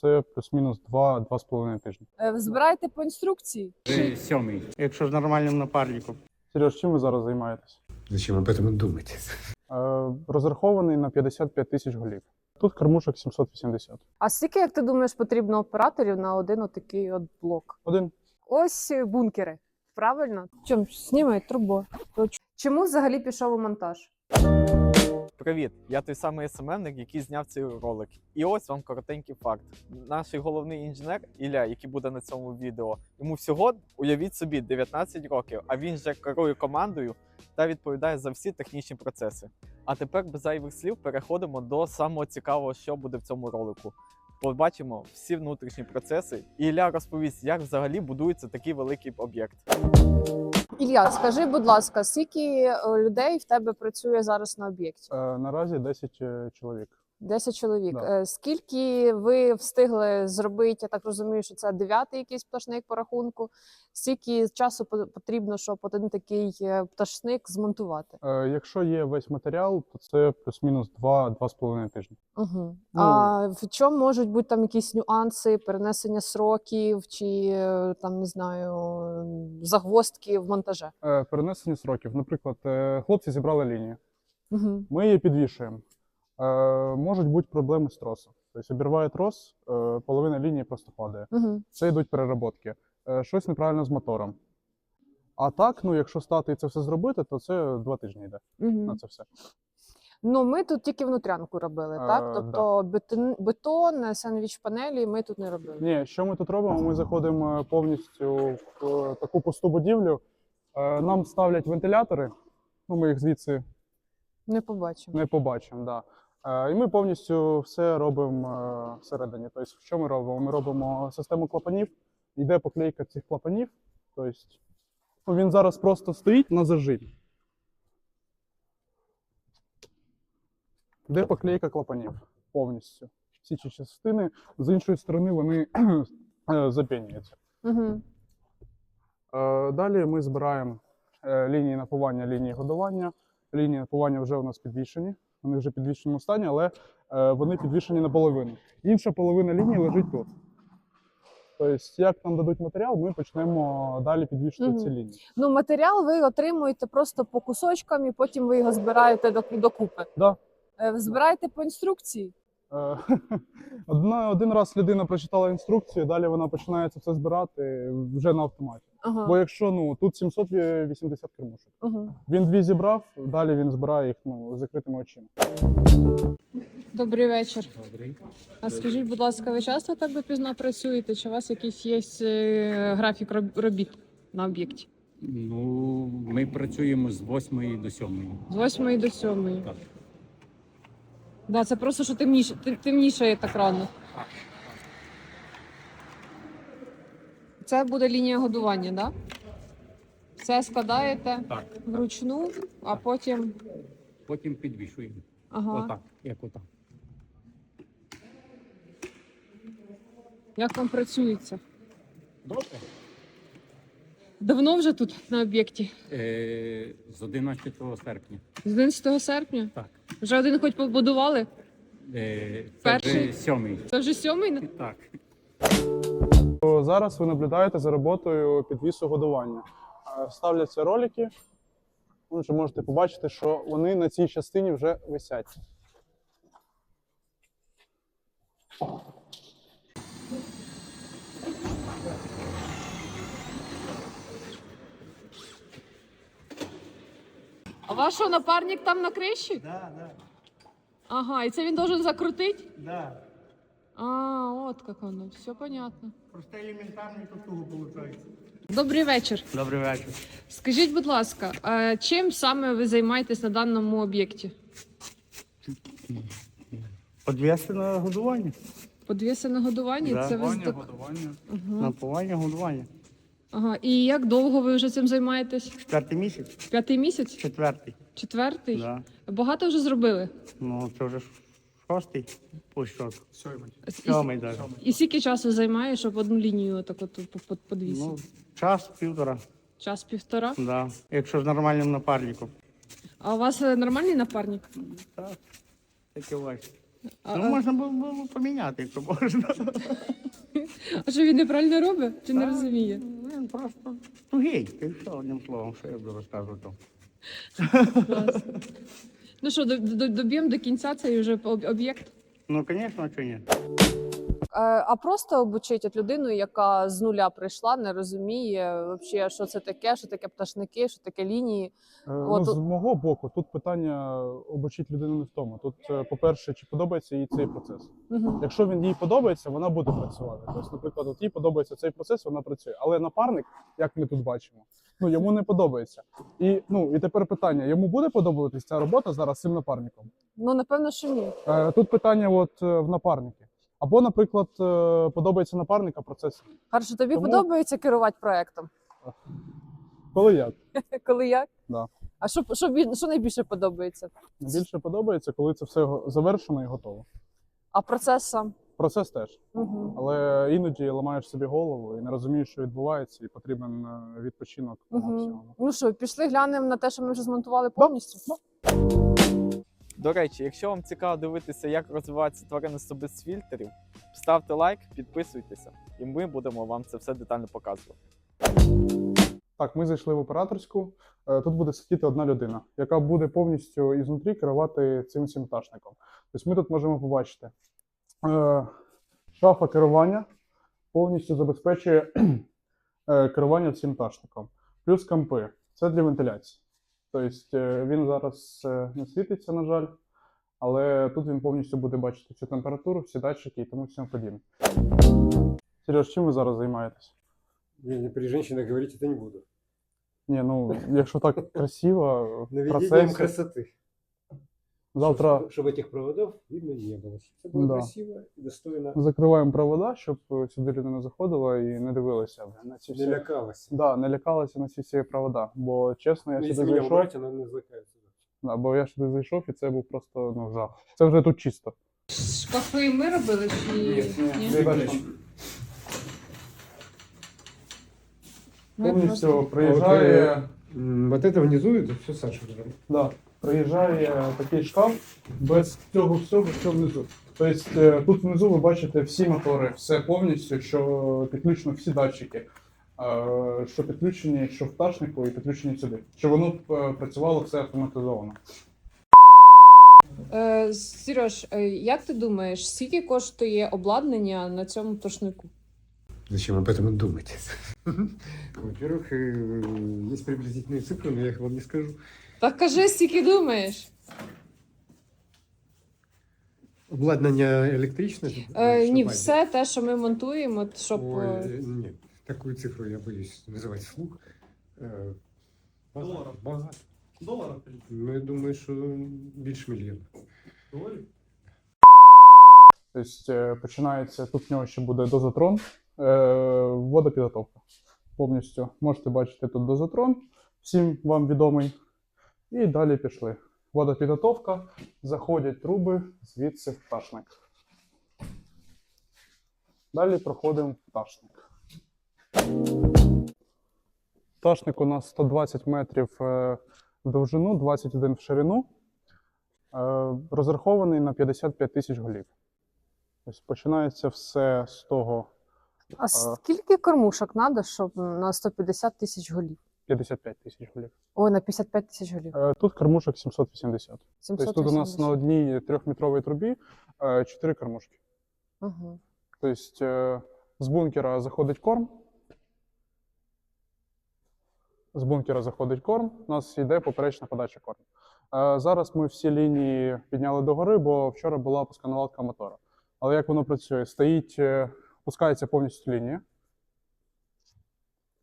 Це плюс-мінус 2-2,5 тижні. Е, Ви збираєте по інструкції? Сьомий, якщо з нормальним напарником. Сереж, чим ви зараз займаєтесь? Зачем об этом думать? Е, розрахований на 55 тисяч голів. Тут кормушок 780. А скільки, як ти думаєш, потрібно операторів на один отакий от блок? Один. Ось е, бункери. Правильно? Чому знімай трубу? Чому взагалі пішов у монтаж? Привіт, я той самий СММник, який зняв цей ролик. І ось вам коротенький факт. Наш головний інженер Ілля, який буде на цьому відео, йому всього уявіть собі 19 років, а він же керує командою та відповідає за всі технічні процеси. А тепер без зайвих слів переходимо до самого цікавого, що буде в цьому ролику. Побачимо всі внутрішні процеси, і Ілля розповість, як взагалі будується такий великий об'єкт. Ілля, скажи, будь ласка, скільки е, людей в тебе працює зараз на об'єкті? Е, наразі 10 е, чоловік. 10 чоловік. Да. Е, Скільки ви встигли зробити? Я так розумію, що це дев'ятий якийсь пташник по рахунку. Скільки часу потрібно, щоб один такий е, пташник змонтувати? Е, якщо є весь матеріал, то це плюс-мінус 2-2,5 тижні. Угу. Ну, а в чому можуть бути там якісь нюанси, перенесення сроків чи там не знаю загвоздки в монтаже? Е, перенесення сроків. Наприклад, хлопці зібрали лінію. Угу. Ми її підвішуємо. Е, можуть бути проблеми з тросом. Тобто обірває трос, е, половина лінії просто падає. Угу. Це йдуть перероботки. Е, щось неправильно з мотором. А так, ну якщо стати і це все зробити, то це два тижні йде Угу. на це все. Ну, ми тут тільки внутрянку робили, Е, так? да. Тобто бетон, бетон, сендвіч панелі ми тут не робили. Ні, що ми тут робимо? Ми заходимо повністю в таку пусту будівлю. Нам ставлять вентилятори. Ну, ми їх звідси Не побачимо. не побачимо. Да. Е, І ми повністю все робимо е, всередині. Тобто, що ми робимо? Ми робимо систему клапанів, йде поклейка цих клапанів. Тобто, ну, він зараз просто стоїть на зажимі. Де поклейка клапанів повністю. Всі ці частини, з іншої сторони, вони е, запінюються. Угу. Далі ми збираємо лінії напування, лінії годування. Лінії напування вже у нас підвішені. Вони вже в підвішеному стані, але е, вони підвішені наполовину. Інша половина лінії лежить тут. Тобто, як нам дадуть матеріал, ми почнемо далі підвішувати Мгм. ці лінії. Ну, матеріал ви отримуєте просто по кусочкам, і потім ви його збираєте до, докупи. Да. Е, Збираєте по інструкції. Е, Одна, один раз людина прочитала інструкцію, далі вона починає це все збирати вже на автоматі. Ага. Бо якщо ну тут 780 кермушок. Угу. Він дві зібрав, далі він збирає їх ну, з закритими очима. Добрий вечір. Добрий. А скажіть, будь ласка, ви часто так допізно працюєте? Чи у вас якийсь є е, графік робіт на об'єкті? Ну, ми працюємо з 8 до 7. З 8 до 7. Так. Да, це просто що темніше, тем- темніше так рано. Це буде лінія годування, так? Да? Все складаєте Так. вручну, а потім. Потім підвішуємо. Ага. Отак, як отак. Як вам працюється? Добре. Давно вже тут на об'єкті? Е, з 11 серпня. З 11 серпня? Так. Вже один хоч побудували? Е, це Перший? вже сьомий. Це вже сьомий? Так. То Зараз ви наблюдаєте за роботою підвісу годування. Е, Ставляться ролики. Ви вже можете побачити, що вони на цій частині вже висять. А ваш що, напарник там на криші? Да, да, Ага, і це він должен закрутити? да. А, от як воно, все понятно. Просто элементарно туго получается. Добрий вечір. Добрий вечір. Скажіть, будь ласка, а чим саме ви займаєтесь на даному об'єкті? Подвесене годування. Подвісене годування? Да. Це ви з так... годування. ага. Напування, годування. Ага. І як довго ви вже цим займаєтесь? Четвертий місяць? П'ятий місяць? Четвертий. Четвертий? Да. Багато вже зробили? Ну, це вже шостий по счету. І, Сьомий даже. і скільки часу займає, щоб одну лінію так от по- по- подвісити? Ну, час півтора. Час півтора. Да. Якщо з нормальним напарником. А у вас е, нормальний напарник? Так. Таке бачите. А, Ну, можна було було поміняти, якщо можна. а що він неправильно робить? Чи не розуміє? Він просто тугий. Ти що, одним словом, що я буду розказувати. Ну що, доб'ємо до кінця цей вже об'єкт? Ну, звісно, чи ні? А просто обучить от людину, яка з нуля прийшла, не розуміє взагалі, що це таке, що таке пташники, що таке лінії. Е, От ну, з мого боку, тут питання обучити людину не в тому. Тут, е, по-перше, чи подобається їй цей процес. Угу. Якщо він їй подобається, вона буде працювати. Тобто, наприклад, от їй подобається цей процес, вона працює. Але напарник, як ми тут бачимо, ну йому не подобається. І ну і тепер питання: йому буде подобатись ця робота зараз з цим напарником? Ну напевно, що ні. Е, Тут питання, от е, в напарники. Або, наприклад, е, подобається напарник, а процес. Хорошо, тобі Тому- подобається керувати проектом? Коли як? Коли як? Да. А що, що, що найбільше подобається? Найбільше подобається, коли це все завершено і готово. А процес сам? Процес теж. Угу. Але іноді ламаєш собі голову і не розумієш, що відбувається, і потрібен е, відпочинок Угу. Ну що, пішли глянемо на те, що ми вже змонтували повністю? До речі, якщо вам цікаво дивитися, як розвивається тваринництво без фільтрів, ставте лайк, підписуйтеся, і ми будемо вам це все детально показувати. Так, ми зайшли в операторську. Е, Тут буде сидіти одна людина, яка буде повністю ізнутрі керувати цим всім пташником. Тобто ми тут можемо побачити. е, Шафа керування повністю забезпечує е, керування цим пташником. Плюс кампи. Це для вентиляції. Тобто е, він зараз е, не світиться, на жаль, але тут він повністю буде бачити всю температуру, всі датчики і тому всьому подібне. Сереж, чим ви зараз займаєтесь? Не при женщинах говорити це не буду. Ні, ну якщо так красиво, в Наведением процесі, красоты завтра Чтобы этих проводов видно не было. Чтобы было Да. красиво и достойно. закриваємо провода, щоб е, сюди людина заходила і не дивилася на ці Не всі. лякалась. Да, не лякалася на ці всі провода. Бо чесно, я Ну, сюди если меня зайшов. убрать, она не злакается. Да, бо я сюди зайшов, і це був просто ну, жах. Це вже тут чисто. Шкафи ми робили чи Ти бачиш, Повністю приїжджає, М, Вот это внизу, это все Саша. делает. да, приїжджає такий шкаф без цього всього, що внизу. Тобто е, тут внизу ви бачите всі мотори, все повністю, що підключено всі датчики, е, що підключені, що в пташнику і підключені сюди. Щоб воно е, працювало все автоматизовано. Е, Сереж, е, як ти думаєш, скільки коштує обладнання на цьому пташнику? Зачем об этом думать? Во-первых, э, есть приблизительные цифры, но я их вам не скажу. Так кажи, скільки думаєш? Обладнання електричне? Е, ні, все те, що ми монтуємо, щоб. Ой, е, э, нет, такую цифру я боюсь называть вслух. Э, Багато. багато. Доларів? Ну, я думаю, що більше мільйона. Тобто е, починається, тут в нього ще буде дозотрон, е, водопідготовка. Повністю можете бачити тут дозотрон, всім вам відомий. І далі пішли. Водопідготовка, заходять труби, звідси в пташник. Далі проходимо в пташник. Пташник у нас 120 метрів е, в довжину, 21 в ширину. Е, Розрахований на 55 тисяч голів. Ось починається все з того А скільки кормушок треба, щоб на 150 тисяч голів? 55 тисяч голів. Ой, на 55 тисяч голів. Е, Тут кормушок 780. 780. Тобто тут у нас на одній трьохметровій трубі 4 кормушки. Угу. Тобто е, з бункера заходить корм. З бункера заходить корм, у нас йде поперечна подача корму. Е, Зараз ми всі лінії підняли догори, бо вчора була пусконаладка мотора. Але як воно працює? Стоїть, е, пускається повністю лінія,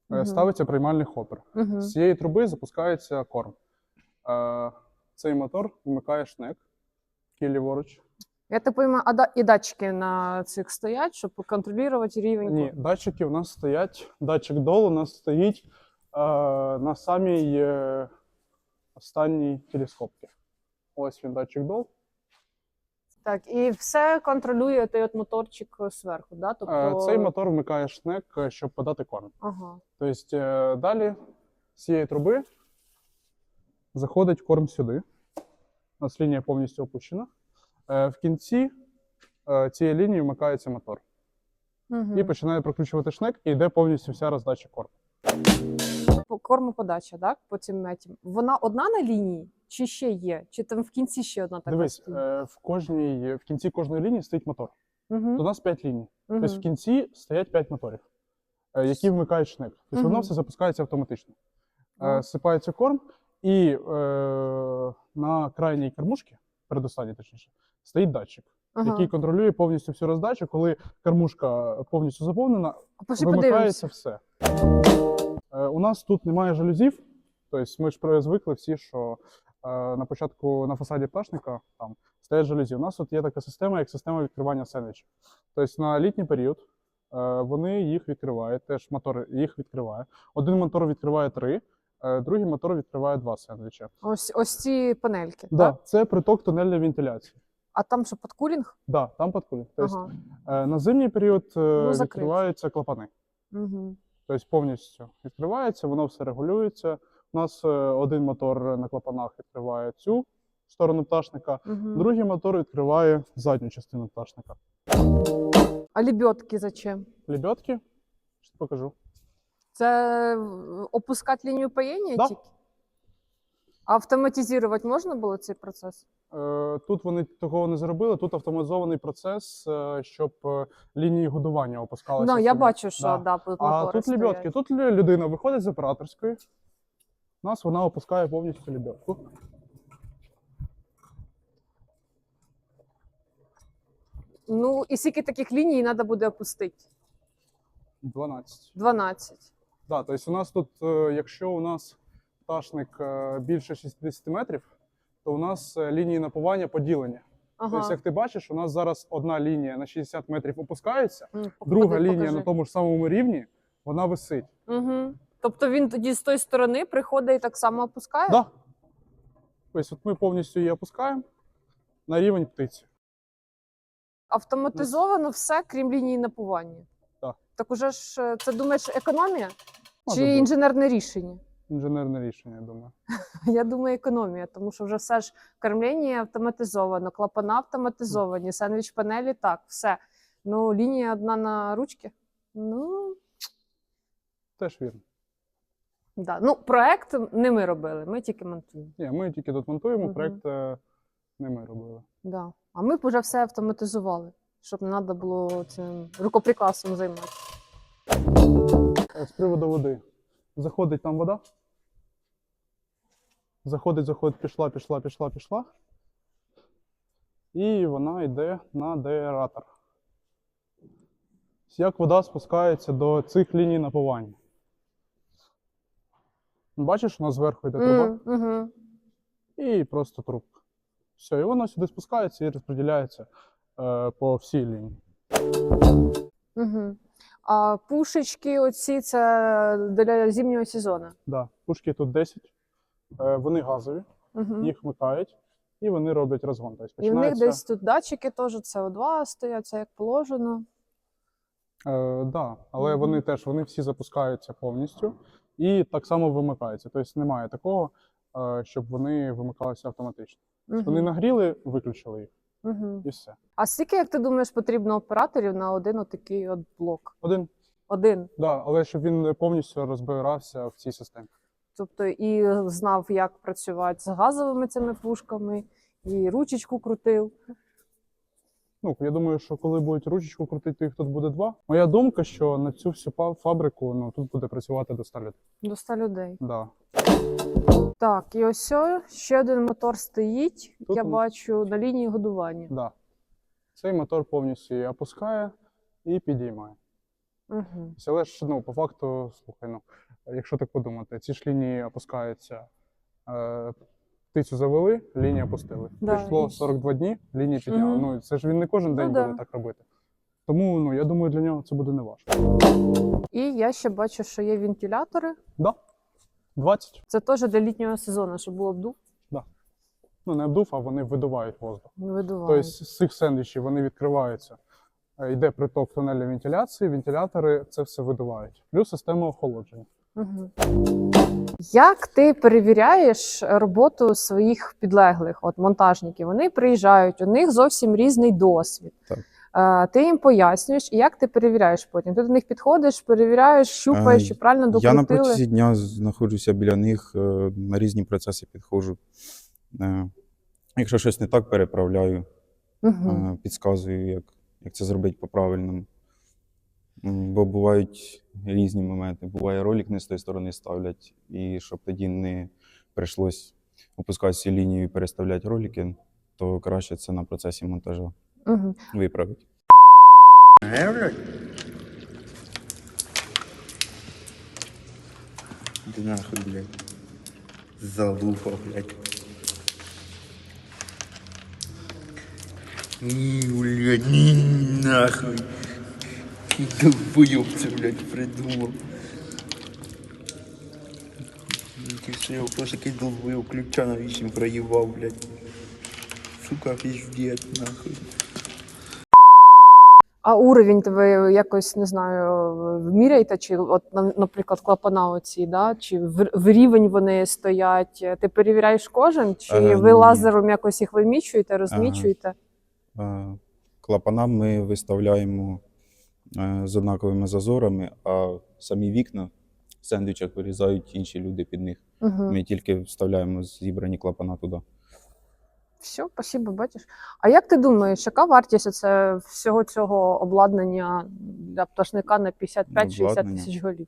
Мгм. ставиться приймальний хопер. Угу. З цієї труби запускається корм. Е, Цей мотор вмикає шнек, який ліворуч. Я так розумію, а да- і датчики на цих стоять, щоб контролювати рівень. Ні, датчики у нас стоять. Датчик долу у нас стоїть е, на самій е, останній телескопці. Ось він датчик дол. Так, і все контролює той от моторчик зверху, да? Тобто... Е, Цей мотор вмикає шнек, е, щоб подати корм. Ага. Тобто е, далі з цієї труби заходить корм сюди. У нас лінія повністю опущена. Е, В кінці е, цієї лінії вмикається мотор Угу. і починає прокручувати шнек, і йде повністю вся роздача корму. Кормоподача, так? По цим метям. Вона одна на лінії, чи ще є? Чи там в кінці ще одна така? Дивись, е, в кожній в кінці кожної лінії стоїть мотор. У угу. нас 5 ліній. Угу. Тобто в кінці стоять 5 моторів, е, які вмикають шнек. Тобто воно Мгм. все запускається автоматично. Ага. Е, Сипається корм, і е, на крайній кормушці, передостанній точніше, стоїть датчик, який контролює повністю всю роздачу. Коли кормушка повністю заповнена, Пошли вимикається подивимося. все. Е, у нас тут немає жалюзів. Тобто ми ж при- звикли всі, що на початку на фасаді пташника там стоять жалюзі. У нас тут є така система, як система відкривання сендвічів. Тобто на літній період е, вони їх відкривають, теж мотор їх відкриває. Один мотор відкриває три, е, другий мотор відкриває два сендвічі. Ось, ось ці панельки. Да, Так? це приток тунельної вентиляції. А там що, подкулінг? Да, там підкулі. Тобто Ага. е, на зимній період е, Ну, відкриваються клапани. Угу. Тобто повністю відкривається, воно все регулюється. У нас е, один мотор на клапанах відкриває цю сторону пташника, Угу. другий мотор відкриває задню частину пташника. А лебедки зачем? Лебедки, що покажу. Це опускати лінію паєння Да. тільки? Автоматизувати можна було цей процес? Е, Тут вони того не зробили. Тут автоматизований процес, е, щоб е, лінії годування опускалися. Ну, я бачу, що Да. да, А тут лебедки. Тут людина виходить з операторської. У нас вона опускає повністю лебедку. Ну, і скільки таких ліній треба буде опустити? 12. 12. Да, тобто у нас тут, е, якщо у нас пташник е, більше 60 метрів, то у нас е, лінії напування поділені. Тобто, як ти бачиш, у нас зараз одна лінія на 60 метрів опускається, М, друга покажи, лінія покажи. на тому ж самому рівні, вона висить. Угу. Тобто він тоді з тої сторони приходить і так само опускає? Да. Тобто, от ми повністю її опускаємо на рівень птиці. Автоматизовано все, крім лінії напування. Так. Так уже ж е, це думаєш економія Може чи бути. інженерне рішення? Інженерне рішення, я думаю. Я думаю, економія, тому що вже все ж кормлення автоматизовано, клапана автоматизовані, сендвіч панелі так, все. Ну, лінія одна на ручки. Ну, Теж вірно. Да. ну проект не ми робили, ми тільки монтуємо. Ні, ми тільки тут монтуємо, Мгм. проект е, не ми робили. Да. А ми б вже все автоматизували, щоб не треба було цим рукоприкладством займатися. Е, З приводу води. Заходить там вода. Заходить, заходить, пішла, пішла, пішла, пішла. І вона йде на деаератор. Як вода спускається до цих ліній напування. Бачиш, у нас зверху йде труба Угу. і просто трубка. Все, і воно сюди спускається і розподіляється е, по всій лінії. Угу. А пушечки оці це для зимнього сезону. Да, пушки тут 10. Е, вони газові. Угу. їх вмикають, і вони роблять розгон. Тобто І в них десь тут датчики теж СО2 стоять, це як положено. е, да, але Мгм. вони теж вони всі запускаються повністю і так само вимикаються. Тобто немає такого, е, щоб вони вимикалися автоматично. Вони нагріли, виключили їх Угу. і все. А скільки, як ти думаєш, потрібно операторів на один отакий от блок? Один, Один. да, але щоб він повністю розбирався в цій системі. Тобто і знав, як працювати з газовими цими пушками, і ручечку крутив. Ну, я думаю, що коли будуть ручечку крутити, то їх тут буде два. Моя думка, що на цю всю фабрику ну, тут буде працювати до 100 людей. До 100 людей. Да. Так, і ось о, ще один мотор стоїть, Тут я він- бачу, на лінії годування. Да. Цей мотор повністю її опускає і підіймає. Угу. Але ж ну, по факту, слухай, ну, якщо так подумати, ці ж лінії опускаються. Е, птицю завели, лінії опустили. Да, Пройшло і- 42 дні, лінії підняли. Мгм. Ну, це ж він не кожен Ну день да. буде так робити. Тому ну, я думаю, для нього це буде не важко. І я ще бачу, що є вентилятори. Да. 20. Це теж для літнього сезону, щоб був обдув, Ну, не обдув, а вони видувають воздух. видувають. Тобто з цих сендвічів вони відкриваються. Е, Йде приток тунельної вентиляції, вентилятори це все видувають. Плюс система охолодження. Угу. Як ти перевіряєш роботу своїх підлеглих, от монтажників? Вони приїжджають, у них зовсім різний досвід. Так. Е, Ти їм пояснюєш, і як ти перевіряєш потім? Ти до них підходиш, перевіряєш, щупаєш, Е, чи правильно Я докрутили. на протязі дня знаходжуся біля них, е, на різні процеси підходжу. Якщо щось не так, переправляю, Угу. підказую, як, як це зробити по-правильному. Бо бувають різні моменти. Буває, ролик не з тої сторони ставлять, і щоб тоді не прийшлось опускати всю лінію і переставляти ролики, то краще це на процесі монтажу Угу. виправити. Да нахуй, блядь. Залупа, блядь. Ні, блядь, ні, нахуй. Долбоёб блядь, придумав. Ти що його просто якийсь долбоёб ключа на вісім проїбав, блядь. Сука, пиздец, нахуй. А уровень ви якось не знаю, вміряєте, чи от, наприклад, клапана оці, да? чи в, в рівень вони стоять? Ти перевіряєш кожен, чи Е, ви ні. лазером якось їх вимічуєте, розмічуєте? Е, Клапана ми виставляємо е, з однаковими зазорами, а самі вікна в сендвічах вирізають інші люди під них. Угу. Ми тільки вставляємо зібрані клапана туди. Все, спасибо, бачиш. А як ти думаєш, яка вартість оце всього цього обладнання для пташника на 55-60 тисяч голів?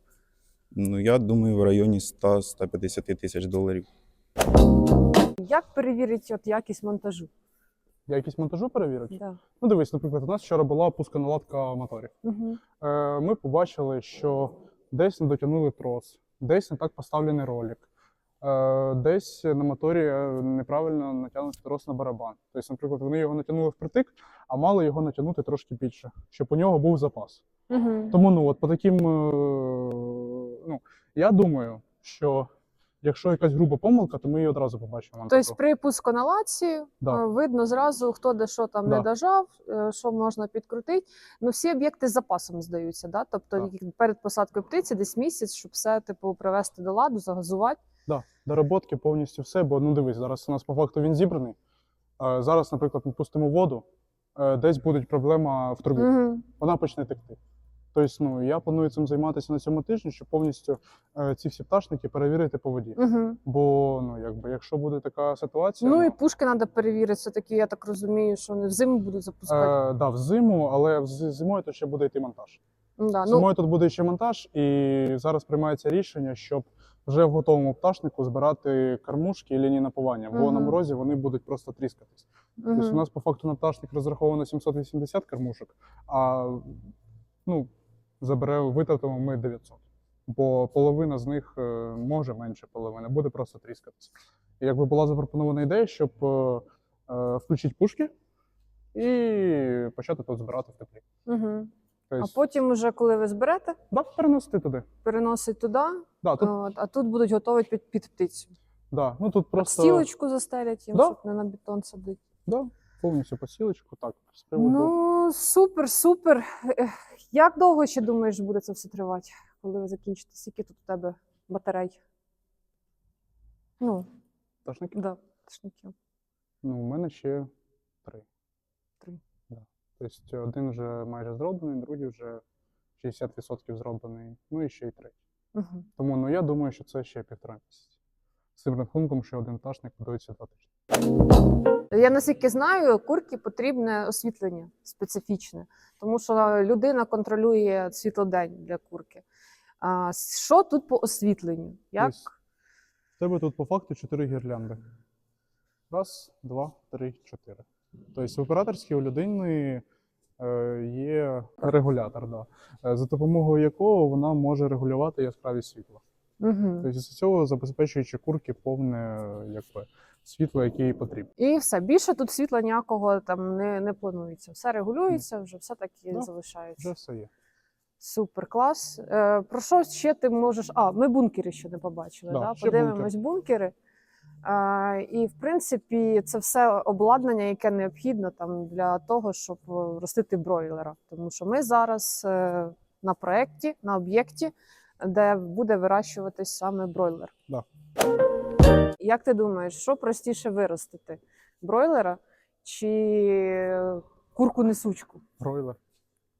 Ну, я думаю, в районі 100-150 тисяч доларів. Як перевірити от якість монтажу? Якість монтажу перевірити? Да. Ну дивись, наприклад, у нас вчора була пусконаладка моторів. Угу. Е, Ми побачили, що десь не дотягнули трос, десь не так поставлений ролик, е, десь на моторі е, неправильно натягнутий трос на барабан. Тобто, наприклад, вони його натягнули впритик, а мали його натягнути трошки більше, щоб у нього був запас. Угу. Тому ну от по таким, е, ну я думаю, що якщо якась груба помилка, то ми її одразу побачимо. Тобто при пусконаладці Да. е, видно зразу, хто де що там не дожав, е, що можна підкрутити. Ну, всі об'єкти з запасом здаються, да? тобто які перед посадкою птиці десь місяць, щоб все типу привести до ладу, загазувати. Да, доработки повністю все, бо ну дивись, зараз у нас по факту він зібраний. Е, зараз, наприклад, ми пустимо воду, десь буде проблема в трубі, Угу. вона почне текти. Тобто, ну я планую цим займатися на цьому тижні, щоб повністю е, ці всі пташники перевірити по воді. Угу. Бо ну якби якщо буде така ситуація, Ну і пушки треба перевірити. Все таки, я так розумію, що вони взиму будуть запускати. е, да, в зиму, але зимою то ще буде йти монтаж. да, ну, Зимою тут буде ще монтаж, і зараз приймається рішення, щоб вже в готовому пташнику збирати кормушки і лінії напування, бо на морозі вони будуть просто тріскатись. Тобто у нас по факту на пташник розраховано 780 кормушок, а ну, забере, витратимо ми 900. Бо половина з них е, може менше половини, буде просто тріскатись. І якби була запропонована ідея, щоб е, е, включити пушки і почати тут збирати в теплі. Угу. А Тобто, потім, уже коли ви зберете, да, переносити туди. переносить туди, Да, тут, от, а тут будуть готові під, під птицю. да, ну, тут просто Стілочку застелять їм, Да. щоб не на бетон садити. да, повністю посілочку. Так, з приводу. Ну, супер, супер. Як довго ще думаєш, буде це все тривати, коли ви закінчите? Скільки тут у тебе батарей? Ну, пташників. да, пташників. Ну, у мене ще три. Три. Да. Тобто один вже майже зроблений, другий вже 60% зроблений, ну і ще й третій. Угу. Тому ну, я думаю, що це ще півтора місяці. З цим рахунком, що один пташник будується два тижні. Я наскільки знаю, курки потрібне освітлення специфічне, тому що людина контролює світлодень для курки. А що тут по освітленню? Як? В тебе тут по факту чотири гірлянди. Раз, два, три, чотири. Тобто в операторській у людини е, є регулятор, да, е, за допомогою якого вона може регулювати яскравість світла. Угу. Тобто з цього забезпечуючи курки повне якби, світло, яке їй потрібно. І все більше тут світла ніякого там не, не планується. Все регулюється, вже все так і Да, залишається. Вже все є. Супер клас. Е, про що ще ти можеш? А, ми бункери ще не побачили. Да, Да, Подивимось бункери. Е, і, в принципі, це все обладнання, яке необхідно там для того, щоб ростити бройлера. Тому що ми зараз е, на проєкті, на об'єкті, де буде вирощуватись саме бройлер. Да. Як ти думаєш, що простіше виростити? Бройлера чи курку несучку? Бройлер.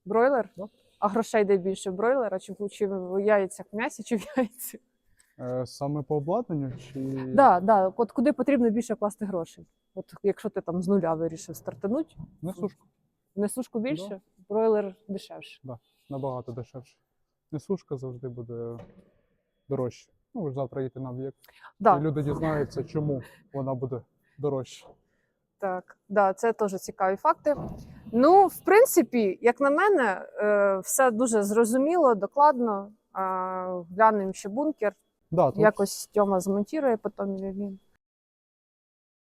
Бройлер? Да. А грошей де більше бройлера, чи, чи в яйцях в м'ясі, чи в яйці? Е, Саме по обладнанню чи Да, да. От куди потрібно більше класти грошей? От якщо ти там з нуля вирішив стартануть, несушка несушку більше, бройлер дешевше. набагато дешевше. Несушка завжди буде дорожче. Ну, ви ж завтра їдете на об'єкт. Да. І люди дізнаються, чому вона буде дорожча. Так, да, це теж цікаві факти. Ну, в принципі, як на мене, е, все дуже зрозуміло, докладно. Глянемо ще бункер. Да, тут Якось Тьома змонтує потім. він.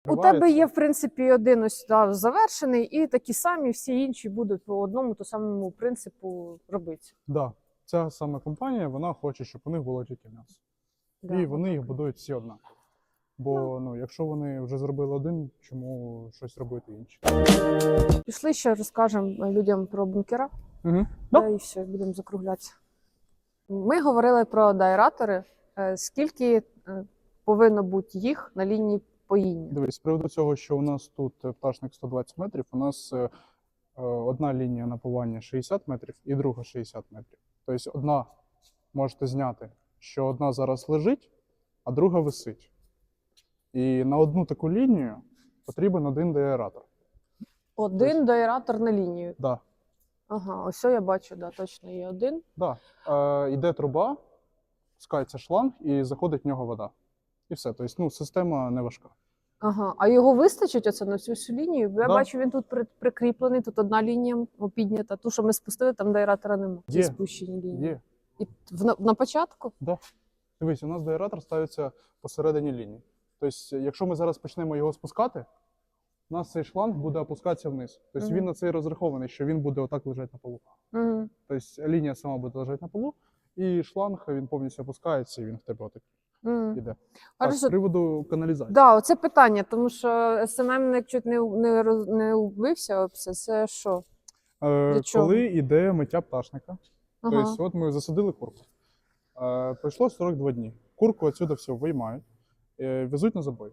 У тебе є, в принципі, один ось да, завершений, і такі самі всі інші будуть по одному то самому принципу робити. Да. Ця саме компанія, вона хоче, щоб у них було тільки м'ясо. Да. І вони їх будують всі однаково. Бо ну, якщо вони вже зробили один, чому щось робити інше? Пішли ще розкажемо людям про бункера. Угу. Да. І все, будемо закруглятися. Ми говорили про дайратори. Е, Скільки е, повинно бути їх на лінії поїння? Дивись, з приводу цього, що у нас тут е, пташник 120 метрів, у нас одна лінія напування 60 метрів і друга 60 метрів. Тобто одна можете зняти, що одна зараз лежить, а друга висить. І на одну таку лінію потрібен один деаератор. Один дайратор на лінію. Да. Ага, ось я бачу, да, точно є один. Да. Е, йде труба, пускається шланг і заходить в нього вода. І все. Тобто, ну, система не важка. Ага, а його вистачить оце на всю всю лінію? Бо я Да. бачу, він тут при- прикріплений, тут одна лінія о, піднята. Ту, що ми спустили, там дайратора немає. Є. Спущені лінії. Є. І в- на, на початку? Дивись, у нас деаератор ставиться посередині лінії. Тобто, якщо ми зараз почнемо його спускати, у нас цей шланг буде опускатися вниз. Тобто Мгм. він на це і розрахований, що він буде отак лежати на полу. Угу. Тобто лінія сама буде лежати на полу, і шланг він повністю опускається, і він в тебе отак Угу. іде. Так, з приводу каналізації. Да, оце питання, тому що СММник чуть не, не, не вбився об це. Що? Е, коли йде миття пташника, Ага. тобто, от ми засадили курку. Е, пройшло 42 дні. Курку отсюди все виймають, е, везуть на забой.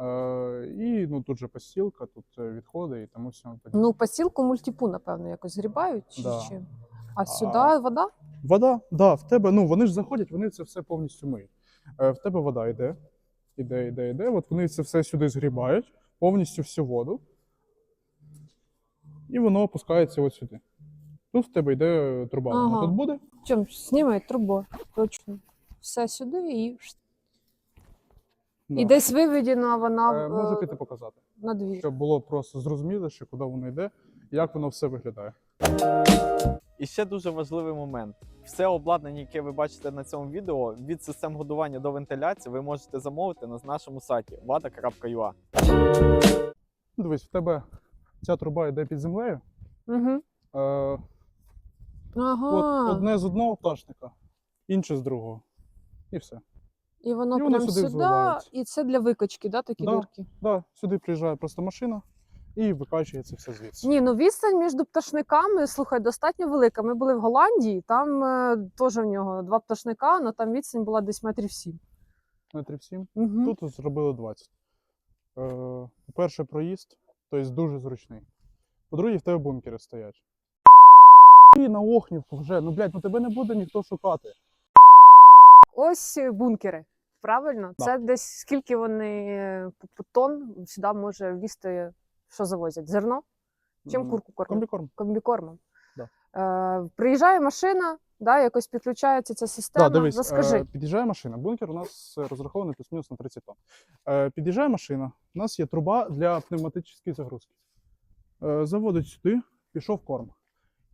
Е, і ну, тут же постілка, тут е, відходи і тому все. Ну, посілку мультипу, напевно, якось згрібають чи Да. чим? А сюди вода? Вода, да, в тебе, ну вони ж заходять, вони це все повністю миють. Е, в тебе вода йде, іде, іде, іде. От вони це все сюди згрібають, повністю всю воду. І воно опускається от сюди. Тут в тебе йде труба. Вона Ага. тут буде. Чим знімають трубу, точно. Все сюди і, Да. і десь виведена вона Е, можу е, піти показати. на двір. Щоб було просто зрозуміліше, куди воно йде, як воно все виглядає. І ще дуже важливий момент: все обладнання, яке ви бачите на цьому відео, від систем годування до вентиляції, ви можете замовити на нашому сайті vada.ua. Дивись, в тебе ця труба йде під землею. Угу. Е, Ага. от одне з одного пташника, інше з другого. І все. І воно і прямо сюди сюди, вливається. і це для викачки, да, такі Да. дірки? Да, сюди приїжджає просто машина і викачує це все звідси. Ні, ну відстань між пташниками, слухай, достатньо велика. Ми були в Голландії, там е, теж в нього два пташника, але там відстань була десь метрів сім. Метрів сім. Угу. Тут зробили 20. Е, по-перше, проїзд, тобто дуже зручний. По-друге, в тебе бункери стоять. І на Охнівку вже, ну блядь, ну тебе не буде ніхто шукати. Ось бункери. Правильно? Да. Це десь скільки вони е, по- по тонн сюди може влізти, що завозять? Зерно? Чим курку кормять? Комбікорм. Комбікормом. Да. Е, приїжджає машина, да, якось підключається ця система. Да, дивись, Розкажи. е, під'їжджає машина. Бункер у нас е, розрахований плюс-мінус на 30 тонн. Е, під'їжджає машина. У нас є труба для пневматичної загрузки. Е, заводить сюди, пішов корм.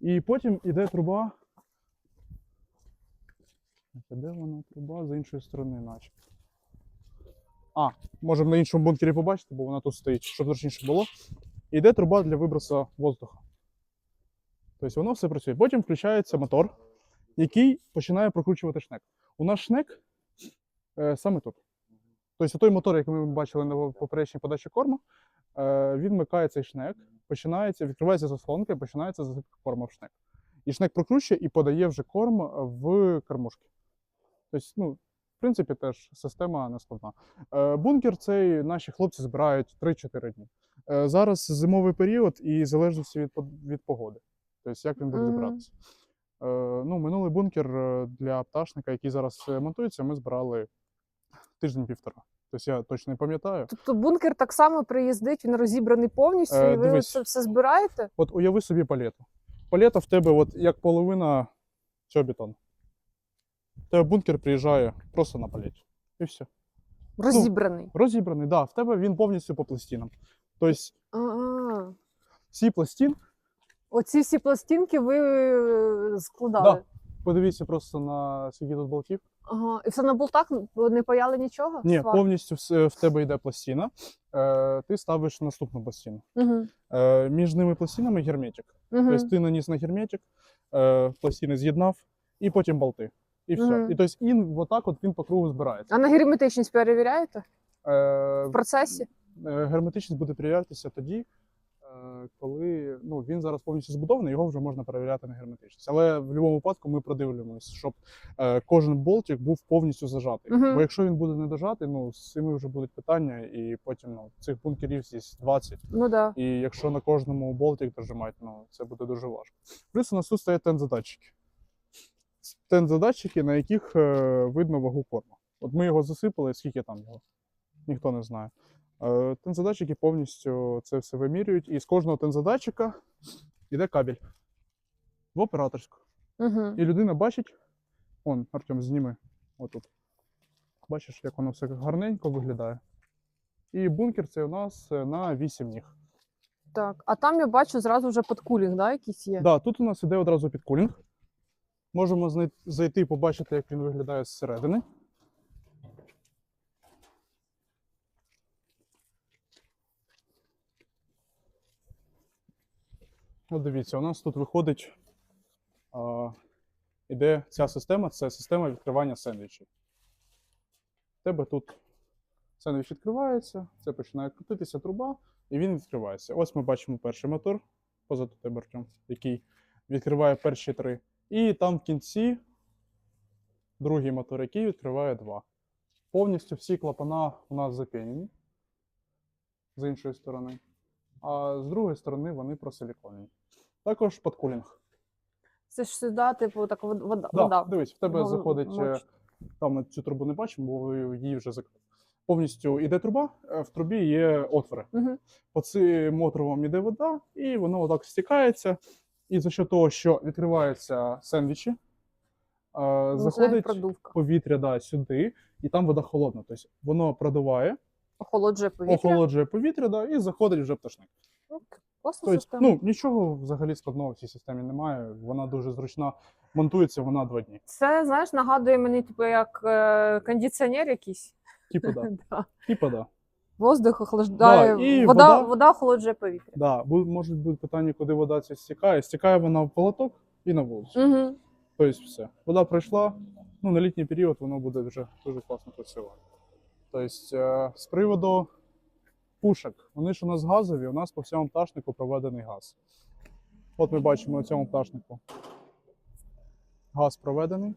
І потім іде труба. Де вона труба з іншої сторони, наче. А, можемо на іншому бункері побачити, бо вона тут стоїть, щоб зручніше було. Іде труба для вибросу воздуха. Тобто воно все працює. Потім включається мотор, який починає прокручувати шнек. У нас шнек е, саме тут. Тобто той мотор, який ми бачили на попередній подачі корму, е, він вмикає цей шнек, починається, відкривається заслонка і починається засипка корму в шнек. І шнек прокручує і подає вже корм в кормушки. Тобто, ну, принципі, теж система нескладна. Е, Бункер цей наші хлопці збирають 3-4 дні. Е, Зараз зимовий період і залежності від, від погоди. Тобто, як він буде Мгм. збиратися. Е, Ну, минулий бункер для пташника, який зараз монтується, ми збирали тиждень-півтора. Тобто я точно не пам'ятаю. Тобто бункер так само приїздить, він розібраний повністю, Е, і ви дивись. це все збираєте? От уяви собі палету. Палета в тебе от як половина цього бетону. В тебе бункер приїжджає просто на палеті. І все. Розібраний. Розібраний, да, в тебе він повністю по пластинам. Тобто всі пластин, Оці всі пластинки ви е, складали. Да. подивіться просто на скільки тут болтів. Ага. І все на болтах не паяли нічого? Ні, Свар? повністю все- в тебе йде пластина. Е, ти ставиш наступну пластину. Угу. Е, між ними пластинами герметик. Угу. Тобто ти наніс на герметик, е, пластини з'єднав, і потім болти. І все. Мгм. І тобто він отак от він по кругу збирається. А на герметичність перевіряєте Е, в процесі? е, герметичність буде перевірятися тоді, е, коли ну, він зараз повністю збудований, його вже можна перевіряти на герметичність. Але в будь-якому випадку ми продивлюємось, щоб е, кожен болтик був повністю зажатий. Мгм. Бо якщо він буде не дожатий, ну з цими вже будуть питання, і потім ну, цих бункерів здесь 20. Ну да. І якщо на кожному болтик дожимати, ну це буде дуже важко. Плюс у нас тут стоять тензодатчики. Тензодатчики, на яких е, видно вагу корму. От ми його засипали, скільки там його, ніхто не знає. Е, тензодатчики повністю це все вимірюють, і з кожного тензодатчика йде кабель в операторську. Угу. І людина бачить, он, Артем, зніми отут. Бачиш, як воно все гарненько виглядає. І бункер це у нас е, на 8 ніг. Так. А там я бачу зразу вже подкулінг, да, якийсь є? Да, тут у нас іде одразу підкулінг. Можемо зайти, побачити, як він виглядає зсередини. От дивіться, у нас тут виходить. Іде ця система, це система відкривання сендвічів. У тебе тут сендвіч відкривається, це починає крутитися труба, і він відкривається. Ось ми бачимо перший мотор позаду тебе, Артем, який відкриває перші три. І там в кінці другий мотор, який відкриває два. Повністю всі клапана у нас запінені з іншої сторони, а з другої сторони вони просиліконені. Також подкулінг. Це ж сюди, типу, так вода. Да, вода. дивись, в тебе Гол- заходить. е. Там ми цю трубу не бачимо, бо її вже закрили. Повністю йде труба, е, в трубі є отвори. Мгм. По цим отворам йде вода, і воно отак стікається. І за що того, що відкриваються сендвічі, Ну, заходить продувка. повітря да, сюди, і там вода холодна. Тобто воно продуває, Охолоджує повітря. охолоджує повітря, да, і заходить вже пташник. Класна Тобто, система. ну нічого взагалі складного в цій системі немає. Вона дуже зручна. Монтується вона два дні. Це, знаєш, нагадує мені, типу, як е, кондиціонер якийсь. Типу, да. Да. Типу, да. Воздух охлаждає, Да, і вода, вода- вода охолоджує повітря. Да, бу- можуть бути питання, куди вода ця стікає. Стікає вона в полоток і на вулицю. Угу. Тобто все. Вода пройшла, ну на літній період воно буде вже дуже класно працювати. Тобто, е, з приводу пушок, вони ж у нас газові, у нас по всьому пташнику проведений газ. От ми бачимо на цьому пташнику. Газ проведений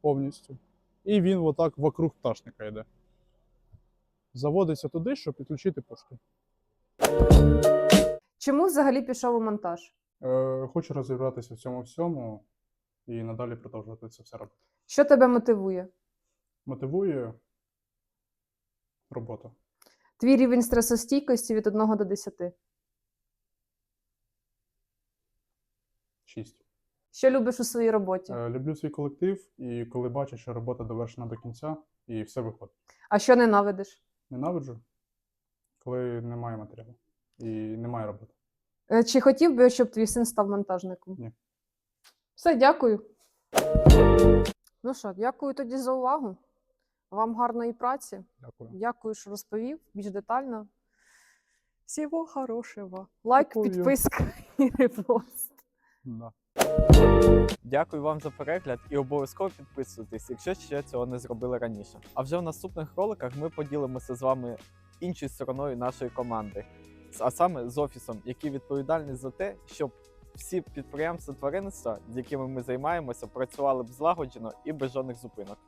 повністю. І він отак вокруг пташника йде. Заводиться туди, щоб підключити пушки. Чому взагалі пішов у монтаж? Е, хочу розібратися в цьому всьому і надалі продовжувати це все робити. Що тебе мотивує? Мотивує робота. Твій рівень стресостійкості від 1 до 10. 6. Що любиш у своїй роботі? Е, люблю свій колектив, і коли бачу, що робота довершена до кінця, і все виходить. А що ненавидиш? Ненавиджу, коли немає матеріалу і немає роботи. Е, Чи хотів би, щоб твій син став монтажником? Ні. Все, дякую. Ну що, дякую тоді за увагу. Вам гарної праці. Дякую. Дякую, що розповів більш детально. Всього хорошого. Лайк, Дякую. підписка і репост. Да. Дякую вам за перегляд і обов'язково підписуйтесь, якщо ще цього не зробили раніше. А вже в наступних роликах ми поділимося з вами іншою стороною нашої команди, а саме з офісом, який відповідальний за те, щоб всі підприємства тваринництва, з якими ми займаємося, працювали б злагоджено і без жодних зупинок.